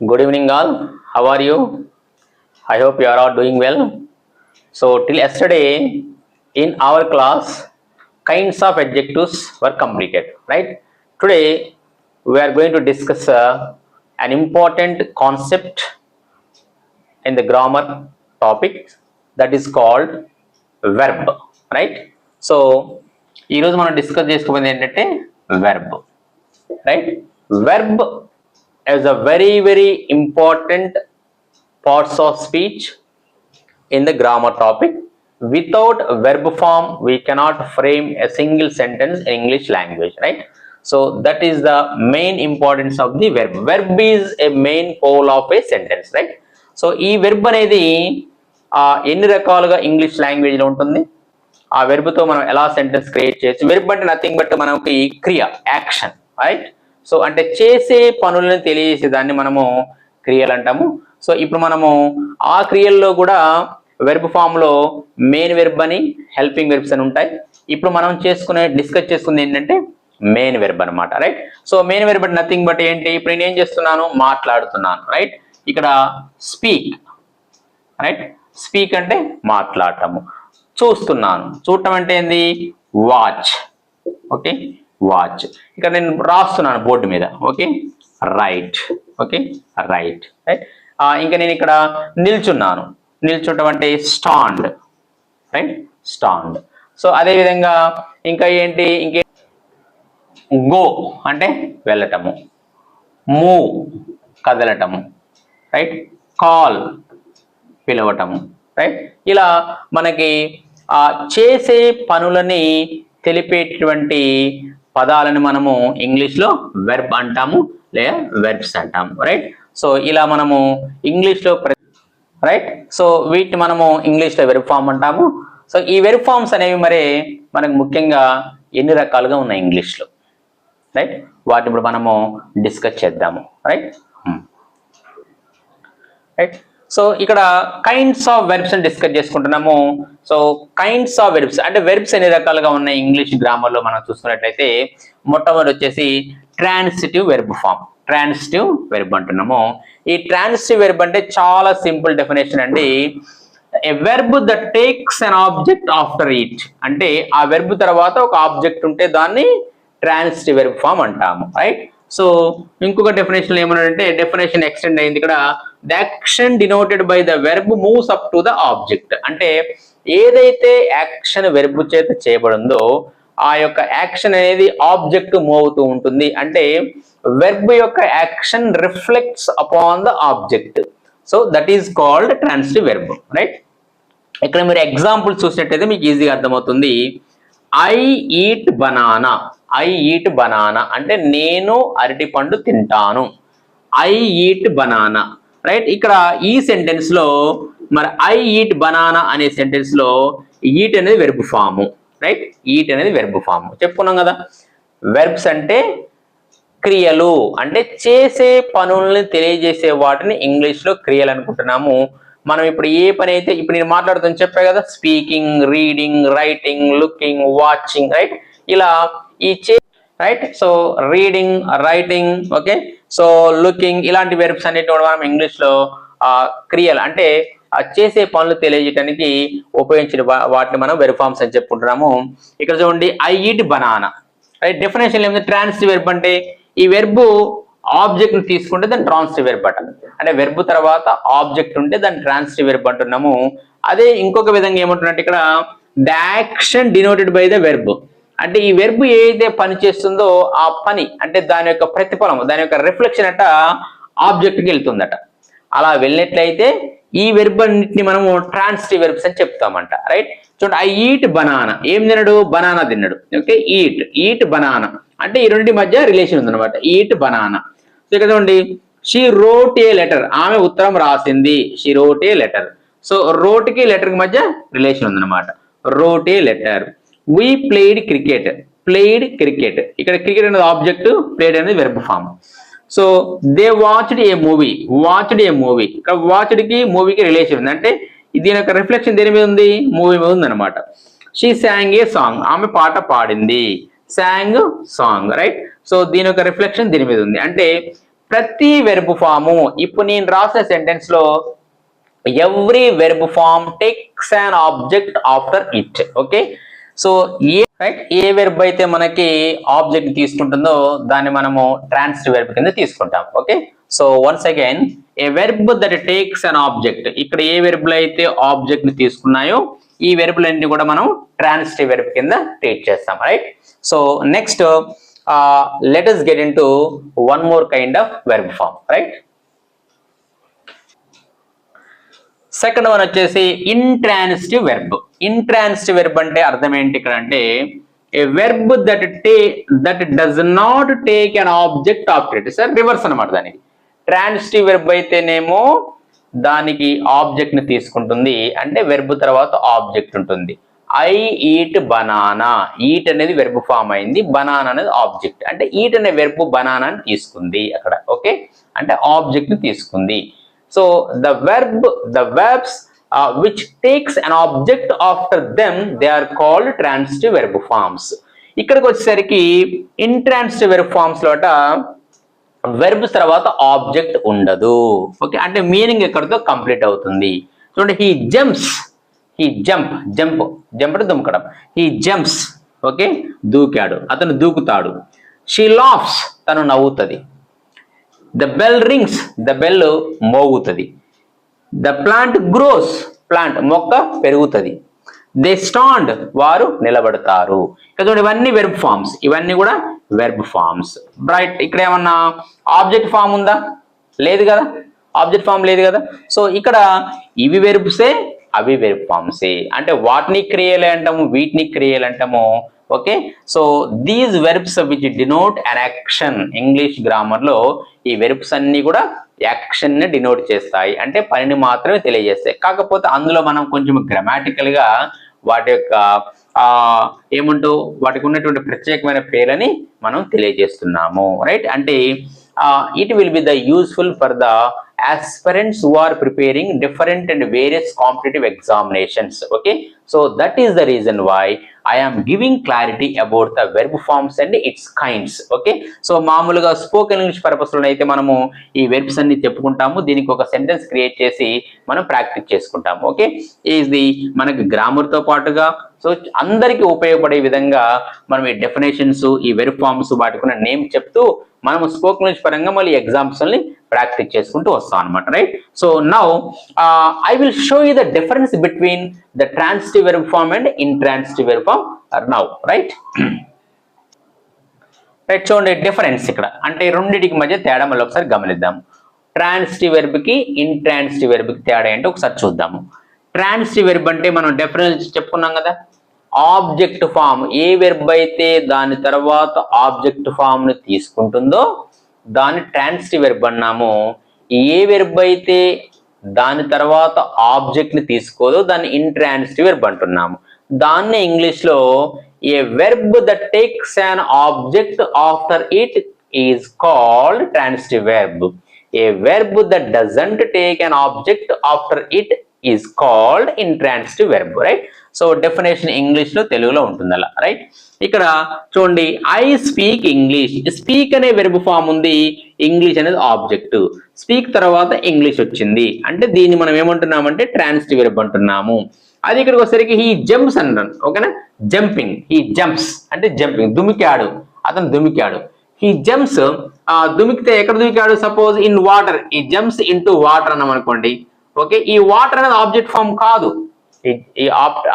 Good evening, all. How are you? I hope you are all doing well. So, till yesterday, in our class, kinds of adjectives were completed, right? Today, we are going to discuss uh, an important concept in the grammar topic that is called verb, right? So ఈరోజు మనం discuss చేసుకోబోయేది ఏంటంటే verb right verb As a very very important parts of speech in the grammar topic. Without verb form, we cannot frame a single sentence in English language, right? So that is the main importance of the verb. Verb is a main pole of a sentence, right? So ఈ verb అనేది ఆ, ఎన్ని రకాలుగా English లాంగ్వేజ్లో ఉంటుంది ఆ వెర్బ్తో మనం ఎలా సెంటెన్స్ క్రియేట్ చేయొచ్చు వెర్బ్ అంటే నథింగ్ బట్ మనకి క్రియ యాక్షన్ రైట్ సో అంటే చేసే పనులను తెలియజేసే దాన్ని మనము క్రియలు అంటాము. సో ఇప్పుడు మనము ఆ క్రియల్లో కూడా వెర్బ్ ఫామ్లో మెయిన్ వెర్బ్ అని హెల్పింగ్ వెర్బ్స్ అని ఉంటాయి. ఇప్పుడు మనం చేసుకునే డిస్కస్ చేసుకుంది ఏంటంటే మెయిన్ వెర్బ్ అనమాట రైట్ సో మెయిన్ వెర్బ్ అంటే నథింగ్ బట్ ఏంటి? ఇప్పుడు నేను ఏం చేస్తున్నాను? మాట్లాడుతున్నాను రైట్ ఇక్కడ స్పీక్ రైట్ స్పీక్ అంటే మాట్లాడటము. చూస్తున్నాను. చూడటం అంటే ఏంది? వాచ్ ఓకే వాచ్ ఇక్కడ నేను రాస్తున్నాను బోర్డు మీద. Okay? Right okay? Right right ఇంకా నేను ఇక్కడ నిల్చున్నాను. నిల్చుంటం అంటే స్టాండ్ రైట్ స్టాండ్ సో అదేవిధంగా ఇంకా ఏంటి? ఇంకే గో అంటే వెళ్ళటము. మూవ్ కదలటము. రైట్ కాల్ పిలవటము. రైట్ ఇలా మనకి చేసే పనులని తెలిపేటువంటి పదాలను మనము ఇంగ్లీష్లో వెర్బ్ అంటాము లేదా వెర్బ్స్ అంటాము రైట్ సో ఇలా మనము ఇంగ్లీష్లో రైట్ సో వీటిని మనము ఇంగ్లీష్లో వెర్బ్ ఫామ్ అంటాము. సో ఈ వెర్బ్ ఫామ్స్ అనేవి మరి మనకు ముఖ్యంగా ఎన్ని రకాలుగా ఉన్నాయి ఇంగ్లీష్లో రైట్ వాటిని ఇప్పుడు మనము డిస్కస్ చేద్దాము రైట్ రైట్ hmm. సో ఇక్కడ కైండ్స్ ఆఫ్ వెర్బ్స్ అని డిస్కస్ చేసుకుంటున్నాము. సో కైండ్స్ ఆఫ్ వెర్బ్స్ అంటే వెర్బ్స్ ఎన్ని రకాలుగా ఉన్నాయి ఇంగ్లీష్ గ్రామర్లో మనం చూసుకున్నట్లయితే మొట్టమొదటి వచ్చేసి transitive verb form transitive verb అంటున్నాము. ఈ ట్రాన్సిటివ్ వెర్బ్ అంటే చాలా సింపుల్ డెఫినేషన్ అండి. A verb the takes an object after it అంటే ఆ వెర్బ్ తర్వాత ఒక ఆబ్జెక్ట్ ఉంటే దాన్ని ట్రాన్సిటివ్ వెర్బ్ ఫామ్ అంటాము రైట్ సో ఇంకొక డెఫినేషన్ ఏమన్నాడంటే డెఫినేషన్ ఎక్స్టెండ్ అయింది. ఇక్కడ the action denoted by the verb moves up to the object అంటే ఏదైతే యాక్షన్ వెర్బ్ చేత చేయబడిందో ఆ యొక్క యాక్షన్ అనేది ఆబ్జెక్ట్ మూవ్ అవుతూ ఉంటుంది. అంటే వెర్బ్ యొక్క action reflects upon the object so that is called transitive verb right ఇక్కడ మీరు ఎగ్జాంపుల్ చూసినట్టయితే మీకు ఈజీగా అర్థమవుతుంది. I eat banana I eat banana అంటే నేను అరటి పండు తింటాను. ఐ ఈట్ బనానా రైట్ ఇక్కడ ఈ సెంటెన్స్లో మరి ఐ ఈట్ బనానా అనే సెంటెన్స్లో ఈట్ అనేది వెర్బ్ ఫాము రైట్ ఈట్ అనేది వెర్బ్ ఫాము చెప్పుకున్నాం కదా? వెర్బ్స్ అంటే క్రియలు. అంటే చేసే పనుల్ని తెలియజేసే వాటిని ఇంగ్లీష్లో క్రియలు అనుకుంటున్నాము. మనం ఇప్పుడు ఏ పని అయితే ఇప్పుడు నేను మాట్లాడుతాను చెప్పా కదా? Speaking reading writing looking watching right ఇలా ఈ చే right so reading writing okay so looking ఇలాంటి వెర్బ్స్ అన్నిటి కూడా మనం ఇంగ్లీష్లో క్రియలు అంటే చేసే పనులు తెలియజేయడానికి ఉపయోగించిన వాటిని మనం వెర్బ్ ఫార్మ్స్ అని చెప్పుకుంటున్నాము. ఇక్కడ చూడండి I eat banana right definition ఏమిటి ట్రాన్స్ వెర్బ్ అంటే ఈ వెర్బ్ ఆబ్జెక్ట్ని తీసుకుంటే దాన్ని ట్రాన్సిటివ్ వెర్బ్ అంట అంటే వెర్బ్ తర్వాత ఆబ్జెక్ట్ ఉంటే దాన్ని ట్రాన్సిటివ్ వెర్బ్ అంటున్నాము. అదే ఇంకొక విధంగా ఏమంటున్నట్టు ఇక్కడ the action denoted by the verb అంటే ఈ వెర్బు ఏదైతే పని చేస్తుందో ఆ పని అంటే దాని యొక్క ప్రతిఫలం దాని యొక్క రిఫ్లెక్షన్ అట ఆబ్జెక్ట్కి వెళ్తుందట. అలా వెళ్ళినట్లయితే ఈ వెర్బ్ అన్నిటిని మనము ట్రాన్స్టివ్ వెర్బ్స్ అని చెప్తామంట రైట్ చూడండి ఐ ఈట్ బనానా ఏం తినడు? బనానా తిన్నాడు ఓకే ఈట్ ఈట్ బనానా అంటే ఈ రెండింటి మధ్య రిలేషన్ ఉందన్నమాట. ఈట్ బనానా సో ఇక్కడ చూడండి షీ రోట్ ఏ లెటర్ ఆమె ఉత్తరం రాసింది. She wrote a letter so రోట్కి లెటర్కి మధ్య రిలేషన్ ఉందన్నమాట. Wrote a letter we played cricket played cricket ఇక్కడ క్రికెట్ అనేది ఆబ్జెక్ట్ ప్లేడ్ అనేది verb form so they watched a movie watched a movie ఇక్కడ వాచ్డ్కి మూవీకి రిలేషన్ ఉంది. అంటే దీని యొక్క రిఫ్లెక్షన్ దేని మీద ఉంది? మూవీ మీద ఉంది అనమాట షీ శాంగ్ ఏ సాంగ్ ఆమె పాట పాడింది. శాంగ్ సాంగ్ రైట్ సో దీని యొక్క రిఫ్లెక్షన్ దీని మీద ఉంది. అంటే ప్రతి వెర్బ్ ఫాము ఇప్పుడు నేను రాసిన సెంటెన్స్లో every verb form takes an object after it okay so a right a verb అయితే మనకి ఆబ్జెక్ట్ తీసుకుంటుందో దాన్ని మనము ట్రాన్సిటివ్ వెర్బ్ కింద తీసుకుంటాం. Okay so once again a verb that takes an object ఇక్కడ ఏ వెర్బ్లు అయితే ఆబ్జెక్ట్ని తీసుకున్నాయో ఈ వెర్బులన్నీ కూడా మనం ట్రాన్సిటివ్ వెర్బ్ కింద ట్రీట్ చేస్తాం. Right so next let us get into one more kind of verb form right second one వచ్చేసి ఇంట్రాన్సిటివ్ వెర్బ్ ఇంట్రాన్సిటివ్ వెర్బ్ అంటే అర్థం ఏంటి ఇక్కడ అంటే a verb that take that does not take an object of it sir reverse అనమాట దానికి. Transitive verb అయితేనేమో దానికి ఆబ్జెక్ట్ని తీసుకుంటుంది. అంటే వెర్బ్ తర్వాత ఆబ్జెక్ట్ ఉంటుంది. ఐ ఈట్ బనానా ఈట్ అనేది వెర్బ్ ఫామ్ అయింది. బనానా అనేది ఆబ్జెక్ట్ అంటే ఈట్ అనే వెర్బ్ బనానాని తీసుకుంది అక్కడ. ఓకే అంటే ఆబ్జెక్ట్ని తీసుకుంది. So the verb the verbs uh, which takes an object after them they are called transitive verb forms. ఇక్కడికి వచ్చేసరికి ఇంట్రాన్సిటివ్ వెర్బ్ ఫార్మ్స్ లోట వెర్బ్స్ తర్వాత ఆబ్జెక్ట్ ఉండదు. ఓకే అంటే మీనింగ్ ఎక్కడితో కంప్లీట్ అవుతుంది. చూడండి he jumps he jump jump jump అంటే దుమ్మకడం హీ జంప్స్ ఓకే దూకాడు అతను దూకుతాడు. షీ లాఫ్స్ తను నవ్వుతుంది. The bell rings the bell మోగుతుంది. The plant grows plant మొక్క పెరుగుతుంది. దే స్టాండ్ వారు నిలబడతారు. ఇక్కడ చూడండి ఇవన్నీ వెర్బ్ ఫార్మ్స్ ఇవన్నీ కూడా వెర్బ్ ఫార్మ్స్ రైట్ ఇక్కడ ఏమన్నా ఆబ్జెక్ట్ ఫామ్ ఉందా? లేదు కదా? ఆబ్జెక్ట్ ఫామ్ లేదు కదా? సో ఇక్కడ ఇవి వెర్బ్సే అవి వెర్బ్ ఫార్మ్సే అంటే వాటిని క్రియలు అంటాము వీటిని క్రియలు అంటాము. Okay so these verbs which denote an action English గ్రామర్లో ఈ వెర్బ్స్ అన్ని కూడా యాక్షన్ని డినోట్ చేస్తాయి. అంటే పనిని మాత్రమే తెలియజేస్తాయి. కాకపోతే అందులో మనం కొంచెం గ్రామాటికల్గా వాటి యొక్క ఆ ఏముంటూ వాటికి ఉన్నటువంటి ప్రత్యేకమైన పేర్లని మనం తెలియజేస్తున్నాము. రైట్ అంటే it will be the useful for the aspirants who are preparing different and various competitive examinations okay? So that is the reason why i am giving clarity about the verb forms and its kinds okay? So మామూలుగా spoken English పర్పస్లో అయితే మనము ఈ verbs అన్ని చెప్పుకుంటాము. దీనికి ఒక sentence create చేసి మనం ప్రాక్టీస్ చేసుకుంటాము ఓకే ఇది ది మనకి గ్రామర్తో పాటుగా సో అందరికీ ఉపయోగపడే విధంగా మనం ఈ డెఫినేషన్స్ ఈ వెర్బ్ ఫార్మ్స్ వాటికి ఉన్న నేమ్ చెప్తూ మనం స్పోకెన్ ఇంగ్లీష్ పరంగా మళ్ళీ ఎగ్జామ్స్ ప్రాక్టీస్ చేసుకుంటూ వస్తాం అనమాట right so now I will show you the difference between the transitive verb form and intransitive verb form now right right చూడండి డిఫరెన్స్ ఇక్కడ. అంటే రెండింటికి మధ్య తేడా మళ్ళీ ఒకసారి గమనిద్దాం. ట్రాన్సిటివ్ వెర్బ్కి ఇంట్రాన్సిటివ్ వెర్బ్కి తేడా ఏంటో ఒకసారి చూద్దాము. ట్రాన్సిటివ్ వెర్బ్ అంటే మనం డిఫరెన్స్ చెప్పుకున్నాం కదా. ఆబ్జెక్ట్ ఫామ్ ఏ వెర్బ్ అయితే దాని తర్వాత ఆబ్జెక్ట్ ఫామ్ని తీసుకుంటుందో దాన్ని ట్రాన్సిటివ్ వెర్బ్ అన్నామో. ఏ వెర్బ్ అయితే దాని తర్వాత ఆబ్జెక్ట్ని తీసుకోదో దాన్ని ఇంట్రాన్సిటివ్ వెర్బ్ అంటున్నాము. దాన్ని ఇంగ్లీష్లో a verb that takes an object after it is called transitive verb. A verb that doesn't take an object after it is called intransitive verb right so definition ఇంగ్లీష్లో తెలుగులో ఉంటుంది అలా రైట్ ఇక్కడ చూడండి I speak English speak అనే verb form ఉంది English అనేది object speak తర్వాత ఇంగ్లీష్ వచ్చింది అంటే దీన్ని మనం ఏమంటున్నామంటే ట్రాన్సిటివ్ వెర్బ్ అంటున్నాము అది ఇక్కడికి వచ్చేసరికి హీ జంప్స్ అంటాను ఓకేనా జంపింగ్ హీ జంప్స్ అంటే జంపింగ్ దుమికాడు అతను దుమికాడు హీ జంప్స్ దుమికితే ఎక్కడ దుమికాడు suppose in water he jumps in water అన్నాం అనుకోండి ఓకే? ఈ వాటర్ అనేది ఆబ్జెక్ట్ ఫామ్ కాదు. ఈ-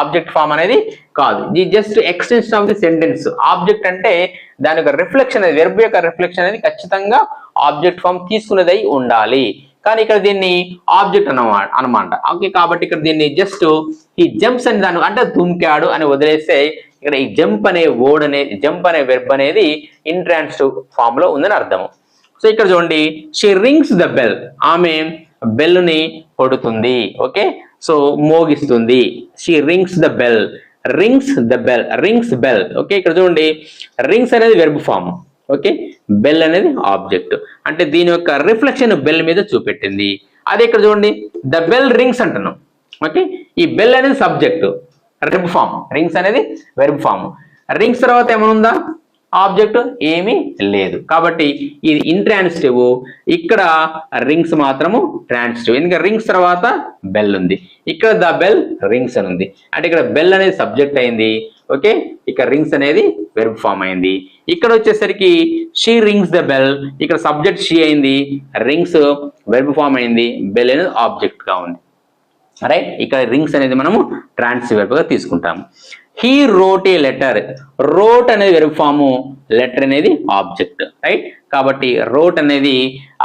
ఆబ్జెక్ట్ ఫామ్ అనేది కాదు. ఇది just extension of the sentence. Object అంటే దాని యొక్క రిఫ్లెక్షన్ అనేది వెర్బ్ యొక్క రిఫ్లెక్షన్ అనేది ఖచ్చితంగా ఆబ్జెక్ట్ ఫామ్ తీసుకునేది ఉండాలి. కానీ ఇక్కడ దీన్ని ఆబ్జెక్ట్ అన్నమాట. అనమాట ఓకే? కాబట్టి ఇక్కడ దీన్ని జస్ట్ ఈ జంప్స్ అని దాని అంటే దుమ్కాడు అని వదిలేస్తే ఇక్కడ ఈ జంప్ అనే వర్డ్ అనే జంప్ అనే వెర్బ్ అనేది ఇంట్రాన్స్ ఫామ్లో ఉందని అర్థం సో ఇక్కడ చూడండి షీ రింగ్స్ ద బెల్ ఆమె బెల్ని కొడుతుంది okay? So మోగిస్తుంది. She rings the bell rings the bell rings bell okay? ఇక్కడ చూడండి. రింగ్స్ అనేది వెర్బ్ ఫామ్ ఓకే? బెల్ అనేది ఆబ్జెక్ట్ అంటే దీని యొక్క రిఫ్లెక్షన్ బెల్ మీద చూపెట్టింది. అదే ఇక్కడ చూడండి. ద బెల్ రింగ్స్ అంటున్నాం ఓకే? ఈ బెల్ అనేది సబ్జెక్ట్ వెర్బ్ ఫామ్ రింగ్స్ అనేది వెర్బ్ ఫామ్ రింగ్స్ తర్వాత ఏమనుందా? ఆబ్జెక్ట్ ఏమీ లేదు. కాబట్టి ఇది ఇంట్రాన్సిటివ్ ఇక్కడ రింగ్స్ మాత్రము ట్రాన్సిటివ్ ఎందుకంటే రింగ్స్ తర్వాత బెల్ ఉంది. ఇక్కడ ద బెల్ రింగ్స్ అని ఉంది. అంటే ఇక్కడ బెల్ అనేది సబ్జెక్ట్ అయింది. ఓకే ఇక్కడ రింగ్స్ అనేది వెర్బ్ ఫామ్ అయింది. ఇక్కడ వచ్చేసరికి షీ రింగ్స్ ద బెల్ ఇక్కడ సబ్జెక్ట్ షీ అయింది. రింగ్స్ వెర్బ్ ఫామ్ అయింది. బెల్ అనేది ఆబ్జెక్ట్గా ఉంది. రైట్ ఇక్కడ రింగ్స్ అనేది మనము ట్రాన్స్ఫర్ వెర్బ్గా తీసుకుంటాము. He wrote a letter wrote అనేది వెరుగు ఫాము లెటర్ అనేది ఆబ్జెక్ట్ రైట్ కాబట్టి రోట్ అనేది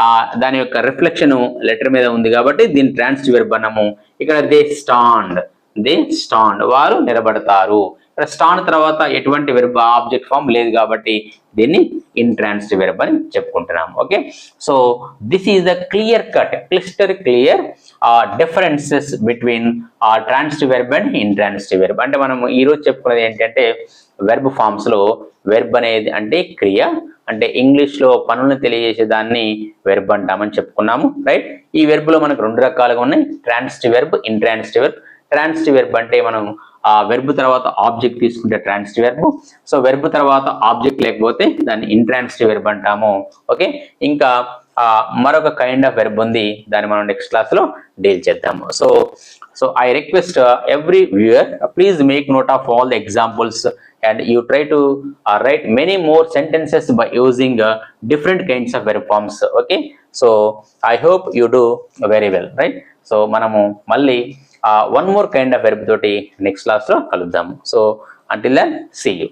ఆ దాని యొక్క రిఫ్లెక్షన్ లెటర్ మీద ఉంది కాబట్టి దీని ట్రాన్స్టివ్ వెర్బ్ అన్నాము. ఇక్కడ దే స్టాండ్ దే స్టాండ్ వారు నిలబడతారు. ఇక్కడ తర్వాత ఎటువంటి వెరబ్ ఆబ్జెక్ట్ ఫామ్ లేదు కాబట్టి దీన్ని ఇంట్రాన్స్డ్ వెరబ్ అని చెప్పుకుంటున్నాం. Okay so this is the clear cut cluster clear differences between transitive verb and intransitive verb అంటే మనం ఈరోజు చెప్పుకున్నది ఏంటంటే వెర్బ్ ఫామ్స్లో వెర్బ్ అనేది అంటే క్రియ అంటే ఇంగ్లీష్లో పనులను తెలియజేసే దాన్ని వెర్బ్ అంటామని చెప్పుకున్నాము రైట్ ఈ వెర్బ్లో మనకు రెండు రకాలుగా ఉన్నాయి transitive verb intransitive verb transitive verb అంటే మనం ఆ వెర్బ్ తర్వాత ఆబ్జెక్ట్ తీసుకుంటే ట్రాన్సిటివ్ వెర్బ్ సో వెర్బ్ తర్వాత ఆబ్జెక్ట్ లేకపోతే దాన్ని ఇంట్రాన్సిటివ్ వెర్బ్ అంటాము. ఓకే ఇంకా ఆ, మరొక కైండ్ ఆఫ్ వెర్బ్ ఉంది. దాన్ని మనం నెక్స్ట్ క్లాస్లో డీల్ చేద్దాము. So so I request every viewer please make note of all the examples and you try to write many more sentences by using different kinds of verb forms okay so I hope you do very well right so మనము మళ్ళీ one more kind of verb తోటి next క్లాస్లో కలుద్దాము. So until then see you